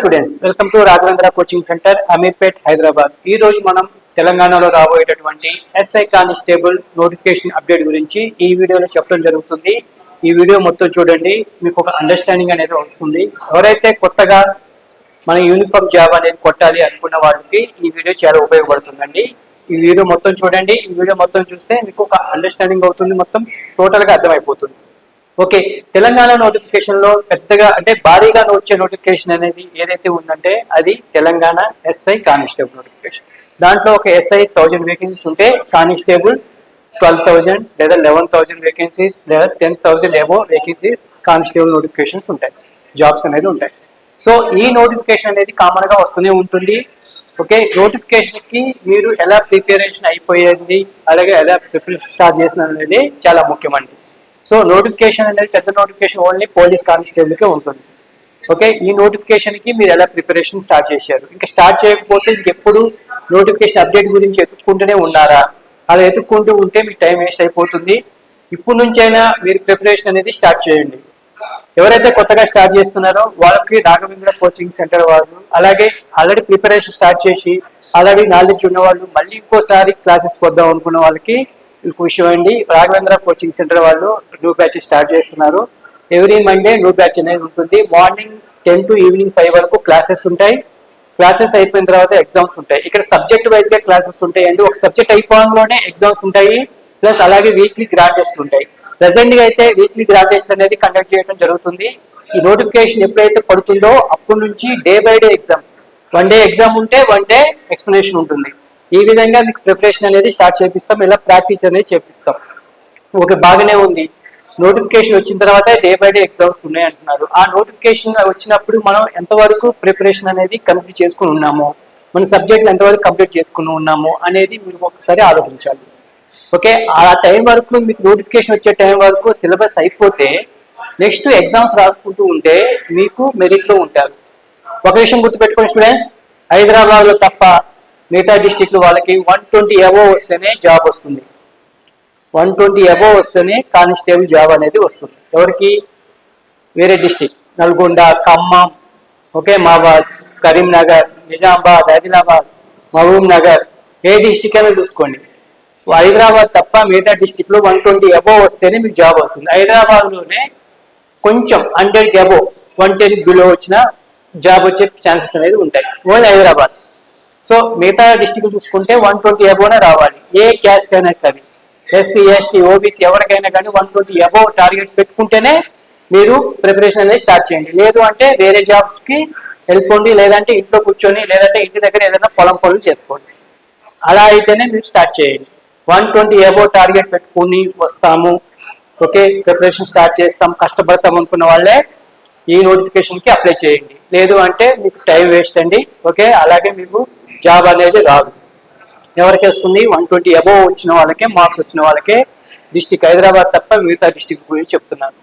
Students welcome to Raghavendra coaching centre Ameerpet Hyderabad ఈ రోజు మనం తెలంగాణలో రాబోయేటటువంటి ఎస్ఐ కానిస్టేబుల్ నోటిఫికేషన్ అప్డేట్ గురించి ఈ వీడియోలో చెప్పడం జరుగుతుంది. ఈ వీడియో మొత్తం చూడండి మీకు ఒక అండర్స్టాండింగ్ అనేది వస్తుంది. ఎవరైతే కొత్తగా మన యూనిఫామ్ జాబ్ అనేది కొట్టాలి అనుకున్న వాళ్ళకి ఈ వీడియో చాలా ఉపయోగపడుతుందండి. ఈ వీడియో మొత్తం చూడండి ఈ వీడియో మొత్తం చూస్తే మీకు ఒక అండర్స్టాండింగ్ అవుతుంది మొత్తం టోటల్గా అర్థమైపోతుంది. ఓకే తెలంగాణ నోటిఫికేషన్లో పెద్దగా అంటే భారీగా వచ్చే నోటిఫికేషన్ అనేది ఏదైతే ఉందంటే అది తెలంగాణ ఎస్ఐ కానిస్టేబుల్ నోటిఫికేషన్ దాంట్లో ఒక ఎస్ఐ థౌజండ్ వేకెన్సీస్ ఉంటే కానిస్టేబుల్ ట్వెల్వ్ థౌజండ్ లేదా లెవెన్ థౌజండ్ వేకెన్సీస్ లేదా టెన్ థౌజండ్ ఏవో వేకెన్సీస్ కానిస్టేబుల్ నోటిఫికేషన్స్ ఉంటాయి. జాబ్స్ అనేది ఉంటాయి. సో ఈ నోటిఫికేషన్ అనేది కామన్గా వస్తూనే ఉంటుంది. ఓకే నోటిఫికేషన్కి మీరు ఎలా ప్రిపరేషన్ అయిపోయింది అలాగే ఎలా ప్రిపరేషన్ స్టార్ట్ చేసిన అనేది చాలా ముఖ్యమండి. సో నోటిఫికేషన్ అనేది పెద్ద నోటిఫికేషన్ ఓన్లీ పోలీస్ కానిస్టేబుల్కే ఉంటుంది. ఓకే ఈ నోటిఫికేషన్కి మీరు ఎలా ప్రిపరేషన్ స్టార్ట్ చేశారు? ఇంకా స్టార్ట్ చేయకపోతే ఇంకెప్పుడు నోటిఫికేషన్ అప్డేట్ గురించి ఎత్తుక్కుంటూనే ఉన్నారా? అలా ఎత్తుక్కుంటూ ఉంటే మీకు టైం వేస్ట్ అయిపోతుంది. ఇప్పుడు నుంచైనా మీరు ప్రిపరేషన్ అనేది స్టార్ట్ చేయండి. ఎవరైతే కొత్తగా స్టార్ట్ చేస్తున్నారో వాళ్ళకి రాఘవేంద్ర కోచింగ్ సెంటర్ వాళ్ళు అలాగే ఆల్రెడీ ప్రిపరేషన్ స్టార్ట్ చేసి ఆల్రెడీ నాలెడ్జ్ ఉన్న వాళ్ళు మళ్ళీ ఇంకోసారి క్లాసెస్ వద్దాం అనుకున్న వాళ్ళకి విషయం అండి రాఘవేంద్ర కోచింగ్ సెంటర్ వాళ్ళు న్యూ బ్యాచ్ స్టార్ట్ చేస్తున్నారు. ఎవ్రీ మండే న్యూ బ్యాచ్ అనేది ఉంటుంది. Morning ten to evening five వరకు క్లాసెస్ ఉంటాయి. క్లాసెస్ అయిపోయిన తర్వాత ఎగ్జామ్స్ ఉంటాయి. ఇక్కడ సబ్జెక్ట్ వైజ్గా క్లాసెస్ ఉంటాయి అండి ఒక సబ్జెక్ట్ అయిపోవడంలోనే ఎగ్జామ్స్ ఉంటాయి. ప్లస్ అలాగే వీక్లీ గ్రాడ్యుయేషన్ ఉంటాయి. ప్రజెంట్గా అయితే వీక్లీ గ్రాడ్యుయేషన్ అనేది కండక్ట్ చేయడం జరుగుతుంది. ఈ నోటిఫికేషన్ ఎప్పుడైతే పడుతుందో అప్పటి నుంచి day by day exams one day exam ఉంటే వన్ డే ఎక్స్ప్లెనేషన్ ఉంటుంది. ఈ విధంగా మీకు ప్రిపరేషన్ అనేది స్టార్ట్ చేపిస్తాం ఇలా ప్రాక్టీస్ అనేది చేపిస్తాం. ఓకే బాగానే ఉంది. నోటిఫికేషన్ వచ్చిన తర్వాత డే బై డే ఎగ్జామ్స్ ఉన్నాయి అంటున్నారు. ఆ నోటిఫికేషన్ వచ్చినప్పుడు మనం ఎంతవరకు ప్రిపరేషన్ అనేది కంప్లీట్ చేసుకుని ఉన్నాము? మన సబ్జెక్ట్ ఎంతవరకు కంప్లీట్ చేసుకుని ఉన్నాము అనేది మీరు ఒకసారి ఆలోచించాలి. ఓకే ఆ టైం వరకు మీకు నోటిఫికేషన్ వచ్చే టైం వరకు సిలబస్ అయిపోతే నెక్స్ట్ ఎగ్జామ్స్ రాసుకుంటూ ఉంటే మీకు మెరిట్లో ఉంటారు. ఒక విషయం గుర్తుపెట్టుకోండి స్టూడెంట్స్ హైదరాబాద్లో తప్ప మిగతా డిస్టిక్లు వాళ్ళకి వన్ ట్వంటీ అబోవ్ వస్తేనే జాబ్ వస్తుంది. వన్ ట్వంటీ అబోవ్ వస్తేనే కానిస్టేబుల్ జాబ్ అనేది వస్తుంది. ఎవరికి? వేరే డిస్టిక్ నల్గొండ ఖమ్మం ఓకే మాబాద్ కరీంనగర్ నిజామాబాద్ ఆదిలాబాద్ మహబూబ్ నగర్. ఏ డిస్టిక్ అయినా చూసుకోండి. హైదరాబాద్ తప్ప మిగతా డిస్టిక్లో వన్ ట్వంటీ అబోవ్ వస్తేనే మీకు జాబ్ వస్తుంది. హైదరాబాద్లోనే కొంచెం హండ్రెడ్కి అబోవ్ వన్ టెన్ బిలో వచ్చిన జాబ్ వచ్చే ఛాన్సెస్ అనేది ఉంటాయి. ఓన్లీ హైదరాబాద్. సో మిగతా డిస్టిక్లు చూసుకుంటే వన్ ట్వంటీ అబోనే రావాలి. ఏ క్యాస్ట్ అయినా కానీ ఎస్సీ ఎస్టీ ఓబీసీ ఎవరికైనా కానీ వన్ ట్వంటీ అబోవ్ టార్గెట్ పెట్టుకుంటేనే మీరు ప్రిపరేషన్ అనేది స్టార్ట్ చేయండి. లేదు అంటే వేరే జాబ్స్కి వెళ్ళిపోండి లేదంటే ఇంట్లో కూర్చొని లేదంటే ఇంటి దగ్గర ఏదైనా పొలం పనులు చేసుకోండి. అలా అయితేనే మీరు స్టార్ట్ చేయండి. వన్ ట్వంటీ అబో టార్గెట్ పెట్టుకుని వస్తాము. ఓకే ప్రిపరేషన్ స్టార్ట్ చేస్తాం. కష్టపడతాం అనుకున్న వాళ్ళే ఈ నోటిఫికేషన్కి అప్లై చేయండి. లేదు అంటే మీకు టైం వేస్ట్ అండి. ఓకే అలాగే మీకు జాబ్ అనేది రాదు. ఎవరికి వస్తుంది? వన్ ట్వంటీ అబోవ్ వచ్చిన వాళ్ళకే మార్క్స్ వచ్చిన వాళ్ళకే డిస్టిక్ హైదరాబాద్ తప్ప మిగతా డిస్టిక్ గురించి చెప్తున్నాను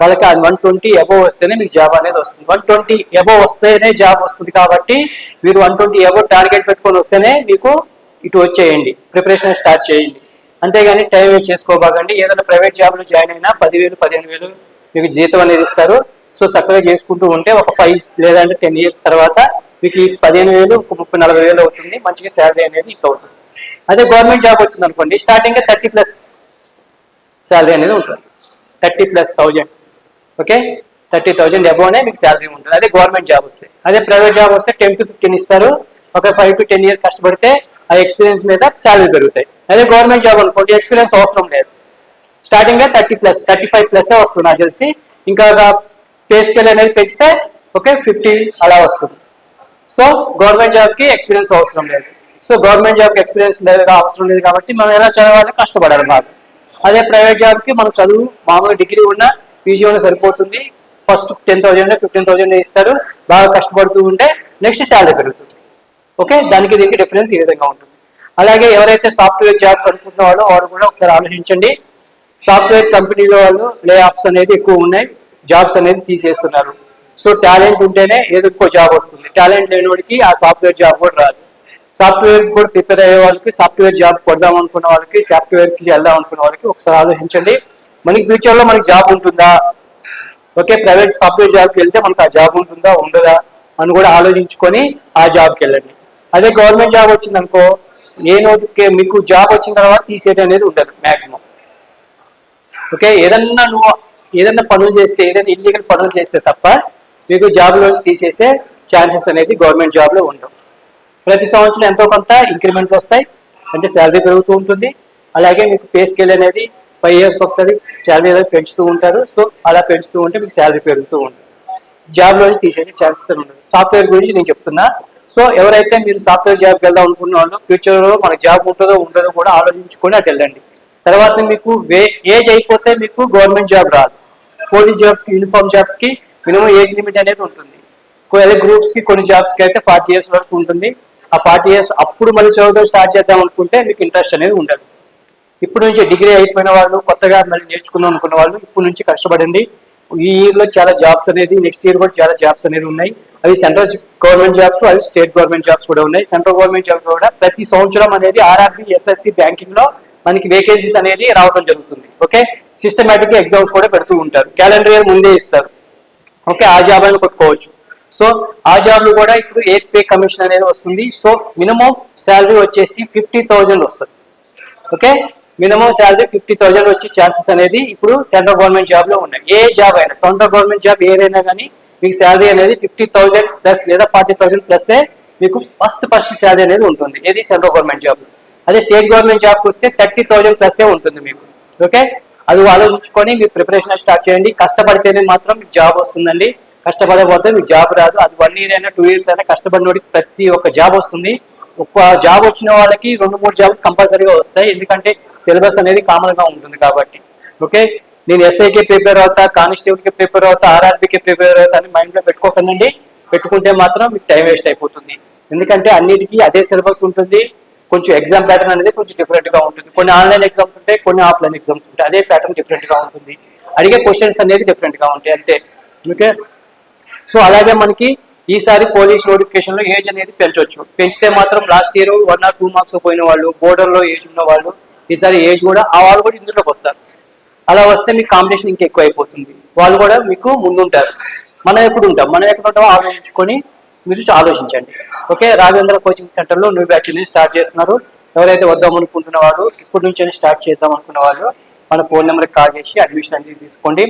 వాళ్ళకి అది వన్ ట్వంటీ అబోవ్ వస్తేనే మీకు జాబ్ అనేది వస్తుంది. వన్ ట్వంటీ అబోవ్ వస్తేనే జాబ్ వస్తుంది కాబట్టి మీరు వన్ ట్వంటీ అబోవ్ టార్గెట్ పెట్టుకొని వస్తేనే మీకు ఇటు వచ్చేయండి. ప్రిపరేషన్ స్టార్ట్ చేయండి. అంతేగాని టైం వేస్ట్ చేసుకోబాగండి ఏదైనా ప్రైవేట్ జాబ్లో జాయిన్ అయినా పదివేలు పదిహేను వేలు మీకు జీతం అనేది ఇస్తారు. సో చక్కగా చేసుకుంటూ ఉంటే ఒక ఫైవ్ లేదంటే టెన్ ఇయర్స్ తర్వాత మీకు ఈ పదిహేను వేలు ముప్పై నలభై వేలు అవుతుంది. మంచిగా శాలరీ అనేది ఇంకా అవుతుంది అదే గవర్నమెంట్ జాబ్ వచ్చింది అనుకోండి స్టార్టింగ్ థర్టీ ప్లస్ శాలరీ అనేది ఉంటుంది. Thirty plus thousand okay thirty thousand అబోనే మీకు శాలరీ ఉంటుంది. అదే గవర్నమెంట్ జాబ్ వస్తే. అదే ప్రైవేట్ జాబ్ వస్తే టెన్ టు ఫిఫ్టీన్ ఇస్తారు. ఒక ఫైవ్ టు టెన్ ఇయర్స్ కష్టపడితే ఆ ఎక్స్పీరియన్స్ మీద శాలరీ పెరుగుతాయి. అదే గవర్నమెంట్ జాబ్ అనుకోండి ఎక్స్పీరియన్స్ అవసరం లేదు. స్టార్టింగ్గా thirty plus thirty five plus వస్తుంది నాకు తెలిసి. ఇంకా పే స్కేల్ అనేది పెంచితే ఓకే ఫిఫ్టీ అలా వస్తుంది. సో గవర్నమెంట్ జాబ్కి ఎక్స్పీరియన్స్ అవసరం లేదు. సో గవర్నమెంట్ జాబ్కి ఎక్స్పీరియన్స్ లేదు అవసరం లేదు కాబట్టి మనం ఎలా చదవాలి కష్టపడాలి బాగా. అదే ప్రైవేట్ జాబ్కి మనం చదువు మామూలు డిగ్రీ ఉన్న పీజీ ఉన్న సరిపోతుంది. First ten thousand fifteen thousand ఇస్తారు. బాగా కష్టపడుతూ ఉంటే నెక్స్ట్ శాలరీ పెరుగుతుంది. ఓకే? దానికి దీనికి డిఫరెన్స్ ఈ విధంగా ఉంటుంది. అలాగే ఎవరైతే సాఫ్ట్వేర్ జాబ్స్ అనుకుంటున్న వాళ్ళు వారు కూడా ఒకసారి ఆలోచించండి. సాఫ్ట్వేర్ కంపెనీలో వాళ్ళు లే ఆఫ్స్ అనేది ఎక్కువ ఉన్నాయి. జాబ్స్ అనేది తీసేస్తున్నారు. సో టాలెంట్ ఉంటేనే ఏదో ఇంకో జాబ్ వస్తుంది. టాలెంట్ లేనివాడికి ఆ సాఫ్ట్వేర్ జాబ్ కూడా రాదు. సాఫ్ట్వేర్ కూడా ప్రిపేర్ అయ్యే వాళ్ళకి సాఫ్ట్వేర్ జాబ్ కొడదాం అనుకున్న వాళ్ళకి సాఫ్ట్వేర్కి వెళ్దాం అనుకున్న వాళ్ళకి ఒకసారి ఆలోచించండి. మనకి ఫ్యూచర్లో మనకి జాబ్ ఉంటుందా? ఓకే ప్రైవేట్ సాఫ్ట్వేర్ జాబ్కి వెళ్తే మనకు ఆ జాబ్ ఉంటుందా ఉండదా అని కూడా ఆలోచించుకొని ఆ జాబ్కి వెళ్ళండి. అదే గవర్నమెంట్ జాబ్ వచ్చిందనుకో ఏ నోటిఫికే మీకు జాబ్ వచ్చిన తర్వాత తీసేయడం అనేది ఉండదు మ్యాక్సిమం ఓకే ఏదన్నా నువ్వు ఏదన్నా పనులు చేస్తే ఏదైనా ఇల్లీగల్ పనులు చేస్తే తప్ప మీకు జాబ్ నుంచి తీసేసే ఛాన్సెస్ అనేది గవర్నమెంట్ జాబ్లో ఉండవు. ప్రతి సంవత్సరం ఎంతో కొంత ఇంక్రిమెంట్లు వస్తాయి. అంటే శాలరీ పెరుగుతూ ఉంటుంది. అలాగే మీకు పే స్కేల్ అనేది ఫైవ్ ఇయర్స్ ఒకసారి శాలరీ అనేది పెంచుతూ ఉంటారు. సో అలా పెంచుతూ ఉంటే మీకు శాలరీ పెరుగుతూ ఉంటుంది. జాబ్లో తీసేసే ఛాన్సెస్ ఉండదు సాఫ్ట్వేర్ గురించి నేను చెప్తున్నా. సో ఎవరైతే మీరు సాఫ్ట్వేర్ జాబ్కి వెళ్దాం అనుకున్న వాళ్ళు ఫ్యూచర్లో మన మనకు జాబ్ ఉంటుందో ఉండదో కూడా ఆలోచించుకొని అటు వెళ్ళండి. తర్వాత మీకు వే ఏజ్ అయిపోతే మీకు గవర్నమెంట్ జాబ్ రాదు. పోలీస్ జాబ్స్కి యూనిఫామ్ జాబ్స్కి మినిమం ఏజ్ లిమిట్ అనేది ఉంటుంది. కొన్ని గ్రూప్స్కి కొన్ని జాబ్స్కి అయితే ఫార్టీ ఇయర్స్ వరకు ఉంటుంది. ఆ ఫార్టీ ఇయర్స్ అప్పుడు మళ్ళీ చదువుతో స్టార్ట్ చేద్దాం అనుకుంటే మీకు ఇంట్రెస్ట్ అనేది ఉండదు. ఇప్పుడు నుంచి డిగ్రీ అయిపోయిన వాళ్ళు కొత్తగా మళ్ళీ నేర్చుకుందాం అనుకున్న వాళ్ళు ఇప్పుడు నుంచి కష్టపడండి. ఈ ఇయర్లో చాలా జాబ్స్ అనేది నెక్స్ట్ ఇయర్ కూడా చాలా జాబ్స్ అనేది ఉన్నాయి. అవి సెంట్రల్ గవర్నమెంట్ జాబ్స్ అవి స్టేట్ గవర్నమెంట్ జాబ్స్ కూడా ఉన్నాయి. సెంట్రల్ గవర్నమెంట్ జాబ్ కూడా ప్రతి సంవత్సరం అనేది ఆర్ఆర్బి ఎస్ఎస్సి బ్యాంకింగ్లో మనకి వేకెన్సీస్ అనేది రావడం జరుగుతుంది. ఓకే సిస్టమేటిక్ ఎగ్జామ్స్ కూడా పెడుతూ ఉంటారు. క్యాలెండర్ ఇయర్ ముందే ఇస్తారు. ఓకే ఆ జాబ్ అని కొట్టుకోవచ్చు. సో ఆ జాబ్లో కూడా ఇప్పుడు ఎయిత్ పే కమిషన్ అనేది వస్తుంది. సో మినిమం శాలరీ వచ్చేసి ఫిఫ్టీ థౌజండ్ వస్తుంది. Okay? Minimum salary fifty thousand వచ్చే ఛాన్సెస్ అనేది ఇప్పుడు సెంట్రల్ గవర్నమెంట్ జాబ్లో ఉన్నాయి. ఏ జాబ్ అయినా సెంట్రల్ గవర్నమెంట్ జాబ్ ఏదైనా కానీ మీకు శాలరీ అనేది ఫిఫ్టీ థౌజండ్ ప్లస్ లేదా ఫార్టీ థౌజండ్ ప్లస్ మీకు ఫస్ట్ ఫస్ట్ శాలరీ అనేది ఉంటుంది. ఏది? సెంట్రల్ గవర్నమెంట్ జాబ్ అదే స్టేట్ గవర్నమెంట్ జాబ్కి వస్తే థర్టీ థౌజండ్ ప్లస్ ఉంటుంది మీకు. ఓకే? అది ఆలోచించుకొని మీరు ప్రిపరేషన్ స్టార్ట్ చేయండి. కష్టపడితేనే మాత్రం మీకు జాబ్ వస్తుందండి. కష్టపడకపోతే మీకు జాబ్ రాదు. అది వన్ ఇయర్ అయినా టూ ఇయర్స్ అయినా కష్టపడినోడికి ప్రతి ఒక్క జాబ్ వస్తుంది. ఒక్క జాబ్ వచ్చిన వాళ్ళకి రెండు మూడు జాబ్ కంపల్సరీగా వస్తాయి. ఎందుకంటే సిలబస్ అనేది కామన్గా ఉంటుంది కాబట్టి. ఓకే నేను ఎస్ఐకి ప్రిపేర్ అవుతా కానిస్టేబుల్కి ప్రిపేర్ అవుతా ఆర్ఆర్బికి ప్రిపేర్ అవుతా అని మైండ్లో పెట్టుకోకండి. పెట్టుకుంటే మాత్రం మీకు టైం వేస్ట్ అయిపోతుంది. ఎందుకంటే అన్నిటికీ అదే సిలబస్ ఉంటుంది. కొంచెం ఎగ్జామ్ ప్యాటర్న్ అనేది కొంచెం డిఫరెంట్గా ఉంటుంది. కొన్ని ఆన్లైన్ ఎగ్జామ్స్ ఉంటాయి కొన్ని ఆఫ్లైన్ ఎగ్జామ్స్ ఉంటాయి. అదే ప్యాటర్న్ డిఫరెంట్గా ఉంటుంది. అడిగే క్వశ్చన్స్ అనేది డిఫరెంట్గా ఉంటాయి అంతే. ఓకే? సో అలాగే మనకి ఈసారి పోలీస్ నోటిఫికేషన్లో ఏజ్ అనేది పెంచవచ్చు పెంచితే మాత్రం last year one or two marks పోయిన వాళ్ళు బోర్డర్లో ఏజ్ ఉన్న వాళ్ళు ఈసారి ఏజ్ కూడా ఆ వాళ్ళు కూడా ఇందులోకి వస్తారు. అలా వస్తే మీకు కాంపిటీషన్ ఇంకా ఎక్కువ అయిపోతుంది వాళ్ళు కూడా మీకు ముందుంటారు. మనం ఎప్పుడు ఉంటాం? మనం ఎక్కడ ఉంటామో ఆలోచించుకొని మీరు ఆలోచించండి. ఓకే రాఘవేంద్ర కోచింగ్ సెంటర్లో న్యూ బ్యాచ్ స్టార్ట్ చేస్తున్నారు. ఎవరైతే వద్దాం అనుకుంటున్న వాళ్ళు ఇప్పటి నుంచి స్టార్ట్ చేద్దాం అనుకున్న వాళ్ళు మన ఫోన్ నెంబర్కి కాల్ చేసి అడ్మిషన్ అనేది తీసుకోండి.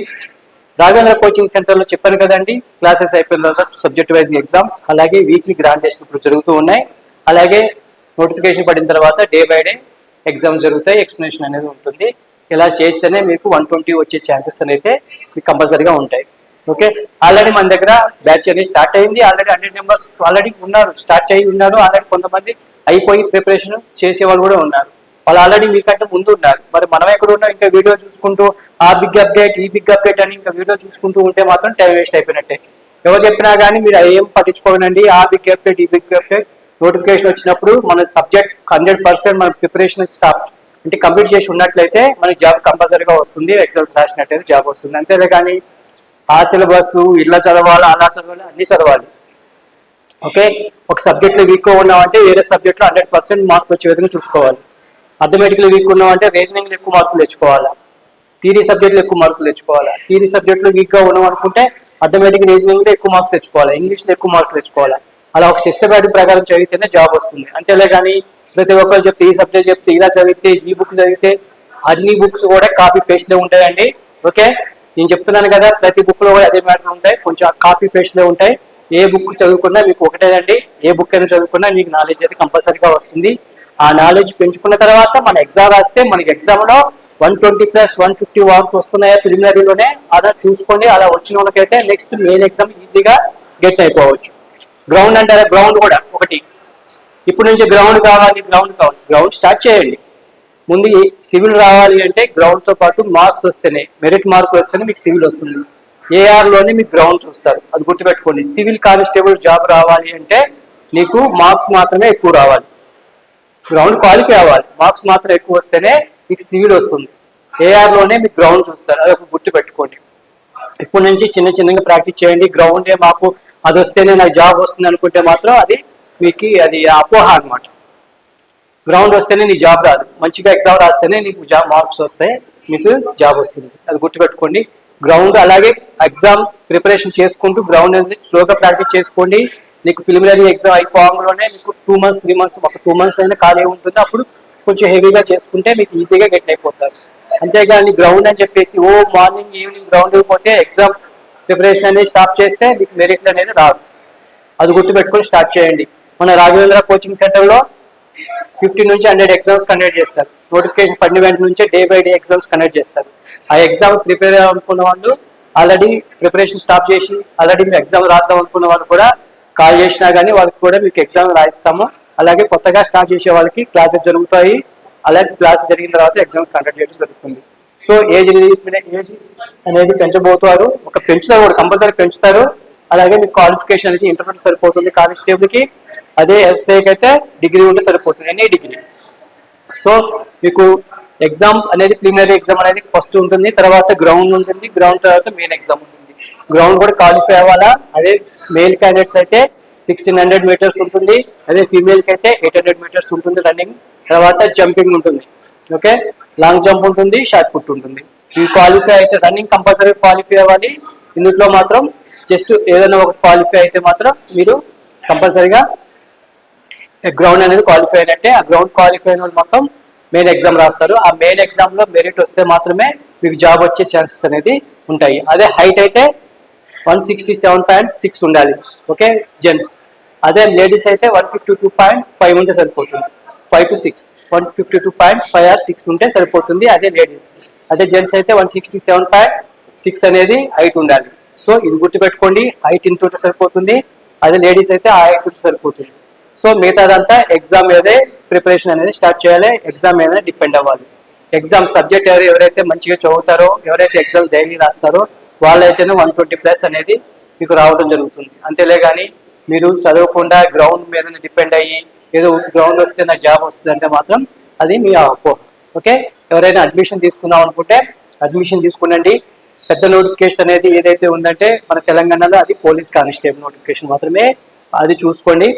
రాఘవేంద్ర కోచింగ్ సెంటర్లో చెప్పాను కదండి క్లాసెస్ అయిపోయిన తర్వాత సబ్జెక్ట్ వైజ్ ఎగ్జామ్స్ అలాగే వీక్లీ గ్రాండ్ టెస్ట్ ఇప్పుడు జరుగుతూ ఉన్నాయి. అలాగే నోటిఫికేషన్ పడిన తర్వాత డే బై డే ఎగ్జామ్స్ జరుగుతాయి ఎక్స్ప్లెనేషన్ అనేది ఉంటుంది. ఇలా చేస్తేనే మీకు వన్ ట్వంటీ వచ్చే ఛాన్సెస్ అనేది మీకు కంపల్సరీగా ఉంటాయి. ఓకే? ఆల్రెడీ మన దగ్గర బ్యాచ్ అనేది స్టార్ట్ అయింది. ఆల్రెడీ హండ్రెడ్ మెంబర్స్ ఆల్రెడీ ఉన్నారు స్టార్ట్ అయ్యి ఉన్నారు. ఆల్రెడీ కొంతమంది అయిపోయి ప్రిపరేషన్ చేసే వాళ్ళు కూడా ఉన్నారు. వాళ్ళు ఆల్రెడీ మీకంటే ముందు ఉన్నారు. మరి మనం ఎక్కడ ఉన్నాం? ఇంకా వీడియో చూసుకుంటూ ఆ బిగ్ అప్డేట్ ఈ బిగ్ అప్డేట్ అని ఇంకా వీడియో చూసుకుంటూ ఉంటే మాత్రం టైం వేస్ట్ అయిపోయినట్టే. ఎవరు చెప్పినా కానీ మీరు ఏం పట్టించుకోనండి. ఆ బిగ్ అప్డేట్ ఈ బిగ్ అప్డేట్ నోటిఫికేషన్ వచ్చినప్పుడు మన సబ్జెక్ట్ హండ్రెడ్ పర్సెంట్ మన ప్రిపరేషన్ స్టాప్ అంటే కంప్లీట్ చేసి ఉన్నట్లయితే మనకి జాబ్ కంపల్సరీగా వస్తుంది. ఎగ్జామ్స్ రాసినట్టయితే జాబ్ వస్తుంది. అంతేలే కానీ ఆ సిలబస్ ఇలా చదవాలి అలా చదవాలి అన్ని చదవాలి. ఓకే? ఒక సబ్జెక్ట్లో వీక్గా వీక్ ఉన్నామంటే వేరే సబ్జెక్ట్లో హండ్రెడ్ పర్సెంట్ మార్కులు వచ్చే విధంగా చూసుకోవాలి. అథమెటిక్లో వీక్ ఉన్నామంటే రీజనింగ్లో ఎక్కువ మార్కులు తెచ్చుకోవాలా? థీరీ సబ్జెక్ట్లో ఎక్కువ మార్కులు తెచ్చుకోవాలా? థీరీ సబ్జెక్టులో వీక్గా ఉన్నాం అనుకుంటే అథమెటిక్ రీజనింగ్లో ఎక్కువ మార్క్స్ తెచ్చుకోవాలి? ఇంగ్లీష్లో ఎక్కువ మార్కులు తెచ్చుకోవాలి? అలా ఒక సిస్టమేటిక్ ప్రకారం చదివితేనే జాబ్ వస్తుంది. అంతేలే కానీ ప్రతి ఒక్కరు చెప్తే ఈ సబ్జెక్ట్ చెప్తే ఇలా చదివితే ఈ బుక్ చదివితే అన్ని బుక్స్ కూడా కాపీ పేస్ట్లో ఉంటాయండి. ఓకే? నేను చెప్తున్నాను కదా ప్రతి బుక్లో కూడా అదే మ్యాటర్ ఉంటాయి. కొంచెం కాపీ పేస్ట్ ఉంటాయి. ఏ బుక్ చదువుకున్నా మీకు ఒకటేనండి ఏ బుక్ అయినా చదువుకున్నా మీకు నాలెడ్జ్ అయితే కంపల్సరీగా వస్తుంది. ఆ నాలెడ్జ్ పెంచుకున్న తర్వాత మన ఎగ్జామ్ రాస్తే మనకి ఎగ్జామ్లో one twenty plus one fifty marks వస్తున్నాయా ప్రిలిమినరీలోనే అలా చూసుకోండి. అలా వచ్చిన వాళ్ళకైతే నెక్స్ట్ మెయిన్ ఎగ్జామ్ ఈజీగా గెట్ అయిపోవచ్చు. గ్రౌండ్ అంటారా? గ్రౌండ్ కూడా ఒకటి. ఇప్పుడు నుంచి గ్రౌండ్ కావాలి గ్రౌండ్ కావాలి. గ్రౌండ్ స్టార్ట్ చేయండి. ముందు సివిల్ రావాలి అంటే గ్రౌండ్తో పాటు మార్క్స్ వస్తేనే మెరిట్ మార్క్ వస్తేనే మీకు సివిల్ వస్తుంది. ఏఆర్లోనే మీకు గ్రౌండ్ చూస్తారు. అది గుర్తుపెట్టుకోండి. సివిల్ కానిస్టేబుల్ జాబ్ రావాలి అంటే నీకు మార్క్స్ మాత్రమే ఎక్కువ రావాలి. గ్రౌండ్ క్వాలిఫై అవ్వాలి. మార్క్స్ మాత్రం ఎక్కువ వస్తేనే మీకు సివిల్ వస్తుంది. ఏఆర్లోనే మీకు గ్రౌండ్ చూస్తారు. అది ఒక గుర్తుపెట్టుకోండి. ఇప్పటి నుంచి చిన్న చిన్నగా ప్రాక్టీస్ చేయండి. గ్రౌండే మాకు అది వస్తేనే నాకు జాబ్ వస్తుంది అనుకుంటే మాత్రం అది మీకు అది అపోహ అన్నమాట. గ్రౌండ్ వస్తేనే నీ జాబ్ రాదు. మంచిగా ఎగ్జామ్ రాస్తేనే నీకు జాబ్ మార్క్స్ వస్తాయి మీకు జాబ్ వస్తుంది. అది గుర్తుపెట్టుకోండి. గ్రౌండ్ అలాగే ఎగ్జామ్ ప్రిపరేషన్ చేసుకుంటూ గ్రౌండ్ అనేది స్లోగా ప్రాక్టీస్ చేసుకోండి. నీకు ప్రిలిమినరీ ఎగ్జామ్ అయిపోవడంలోనే మీకు టూ మంత్స్ త్రీ మంత్స్ ఒక టూ మంత్స్ అయినా ఖాళీ ఉంటుంది. అప్పుడు కొంచెం హెవీగా చేసుకుంటే మీకు ఈజీగా గెట్ అయిపోతారు. అంతేగాని గ్రౌండ్ అని చెప్పేసి ఓ మార్నింగ్ ఈవినింగ్ గ్రౌండ్ పోతే ఎగ్జామ్ ప్రిపరేషన్ అనేది స్టాప్ చేస్తే మీకు మెరిట్లు అనేది రాదు. అది గుర్తుపెట్టుకొని స్టార్ట్ చేయండి. మన రాఘవేంద్ర కోచింగ్ సెంటర్లో ఫిఫ్టీ నుంచి హండ్రెడ్ ఎగ్జామ్స్ కండక్ట్ చేస్తారు. నోటిఫికేషన్ పడిన వెంట నుంచే day by day exams conduct చేస్తారు. ఆ ఎగ్జామ్ ప్రిపేర్ అనుకున్న వాళ్ళు ఆల్రెడీ ప్రిపరేషన్ స్టాప్ చేసి ఆల్రెడీ మీ ఎగ్జామ్ రాద్దాం అనుకున్న వాళ్ళు కూడా కాల్ చేసినా కానీ వాళ్ళకి కూడా మీకు ఎగ్జామ్ రాయిస్తాము. అలాగే కొత్తగా స్టార్ట్ చేసే వాళ్ళకి క్లాసెస్ జరుగుతాయి. అలాగే క్లాసెస్ జరిగిన తర్వాత ఎగ్జామ్స్ కండక్ట్ చేయడం జరుగుతుంది. సో ఏజ్ ఏజ్ అనేది పెంచబోతారు ఒక పెంచుతారు కూడా కంపల్సరీ పెంచుతారు. అలాగే మీకు క్వాలిఫికేషన్ అనేది ఇంటర్మీడియట్ సరిపోతుంది. కానిస్టేబుల్కి అదే ఎస్ఐకి అయితే డిగ్రీ ఉంటే సరిపోతుంది. ఎనీ డిగ్రీ సో మీకు ఎగ్జామ్ అనేది ప్రిలిమినరీ ఎగ్జామ్ అనేది ఫస్ట్ ఉంటుంది తర్వాత గ్రౌండ్ ఉంటుంది గ్రౌండ్ తర్వాత మెయిన్ ఎగ్జామ్ ఉంటుంది. గ్రౌండ్ కూడా క్వాలిఫై అవ్వాలా? అదే మేల్ క్యాండిడేట్స్ అయితే సిక్స్టీన్ హండ్రెడ్ మీటర్స్ ఉంటుంది. అదే ఫీమేల్కి అయితే ఎయిట్ హండ్రెడ్ మీటర్స్ ఉంటుంది రన్నింగ్ తర్వాత జంపింగ్ ఉంటుంది. ఓకే లాంగ్ జంప్ ఉంటుంది షార్ట్ పుట్ ఉంటుంది. ఈ క్వాలిఫై అయితే రన్నింగ్ కంపల్సరీ క్వాలిఫై అవ్వాలి. ఇందులో మాత్రం జస్ట్ ఏదైనా ఒక క్వాలిఫై అయితే మాత్రం మీరు కంపల్సరీగా గ్రౌండ్ అనేది క్వాలిఫై అయినట్టే. ఆ గ్రౌండ్ క్వాలిఫై అయిన వాళ్ళు మొత్తం మెయిన్ ఎగ్జామ్ రాస్తారు. ఆ మెయిన్ ఎగ్జామ్లో మెరిట్ వస్తే మాత్రమే మీకు జాబ్ వచ్చే ఛాన్సెస్ అనేది ఉంటాయి. అదే హైట్ అయితే one sixty seven point six ఉండాలి. ఓకే జెంట్స్ అదే లేడీస్ అయితే one fifty two point five ఉంటే సరిపోతుంది. Five to six one fifty two point five or six ఉంటే సరిపోతుంది. అదే లేడీస్ అదే జెంట్స్ అయితే one sixty seven point six అనేది హైట్ ఉండాలి. సో ఇది గుర్తుపెట్టుకోండి హైట్ ఇంత ఉంటే సరిపోతుంది అదే లేడీస్ అయితే ఆ హైట్ ఉంటే సరిపోతుంది. సో మిగతాదంతా ఎగ్జామ్ మీదే ప్రిపరేషన్ అనేది స్టార్ట్ చేయాలి ఎగ్జామ్ మీదనే డిపెండ్ అవ్వాలి. ఎగ్జామ్ సబ్జెక్ట్ ఎవరు ఎవరైతే మంచిగా చదువుతారో ఎవరైతే ఎగ్జామ్ డైలీ రాస్తారో వాళ్ళైతేనే వన్ ట్వంటీ ప్లస్ అనేది మీకు రావడం జరుగుతుంది. అంతేలే కానీ మీరు చదవకుండా గ్రౌండ్ మీద డిపెండ్ అయ్యి ఏదో గ్రౌండ్ వస్తే నాకు జాబ్ వస్తుంది అంటే మాత్రం అది మీ అపోహ ఓకే? ఎవరైనా అడ్మిషన్ తీసుకుందాం అనుకుంటే అడ్మిషన్ తీసుకునండి. పెద్ద నోటిఫికేషన్ అనేది ఏదైతే ఉందంటే మన తెలంగాణలో అది పోలీస్ కానిస్టేబుల్ నోటిఫికేషన్ మాత్రమే. అది చూసుకోండి.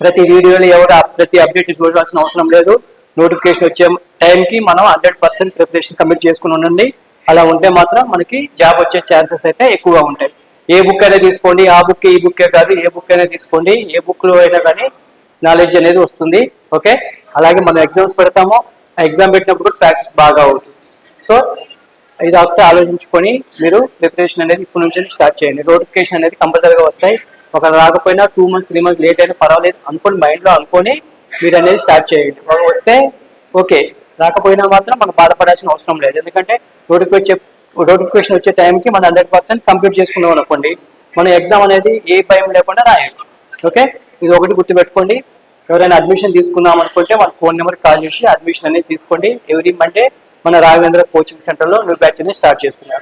ప్రతి వీడియోలో ఎవరు ప్రతి అప్డేట్ చూడాల్సిన అవసరం లేదు. నోటిఫికేషన్ వచ్చే టైంకి మనం హండ్రెడ్ పర్సెంట్ ప్రిపరేషన్ కంప్లీట్ చేసుకుని ఉండండి. అలా ఉంటే మాత్రం మనకి జాబ్ వచ్చే ఛాన్సెస్ అయితే ఎక్కువగా ఉంటాయి. ఏ బుక్ అయినా తీసుకోండి. ఆ బుక్ ఈ బుక్కే కాదు. ఏ బుక్ అయినా తీసుకోండి. ఏ బుక్లో అయినా కానీ నాలెడ్జ్ అనేది వస్తుంది. ఓకే అలాగే మనం ఎగ్జామ్స్ పెడతాము. ఎగ్జామ్ పెట్టినప్పుడు ప్రాక్టీస్ బాగా అవుతుంది. సో ఇది ఒకటి ఆలోచించుకొని మీరు ప్రిపరేషన్ అనేది ఇప్పటి నుంచి స్టార్ట్ చేయండి. నోటిఫికేషన్ అనేది కంపల్సరీగా వస్తాయి. ఒక రాకపోయినా two months three months late అయినా పర్వాలేదు అనుకోని మైండ్లో అనుకొని మీరు అనేది స్టార్ట్ చేయండి. ఒక వస్తే ఓకే రాకపోయినా మాత్రం మనం బాధపడాల్సిన అవసరం లేదు. ఎందుకంటే నోటిఫికేషన్ నోటిఫికేషన్ వచ్చే టైంకి మనం హండ్రెడ్ పర్సెంట్ కంప్లీట్ చేసుకున్నాం అనుకోండి మన ఎగ్జామ్ అనేది ఏ భయం లేకుండా రాయొచ్చు. ఓకే ఇది ఒకటి గుర్తుపెట్టుకోండి. ఎవరైనా అడ్మిషన్ తీసుకుందాం అనుకుంటే మన ఫోన్ నెంబర్ కాల్ చేసి అడ్మిషన్ అనేది తీసుకోండి. ఎవ్రీ మండే మన రాఘవేంద్ర కోచింగ్ సెంటర్లో న్యూ బ్యాచ్ స్టార్ట్ చేస్తున్నారు.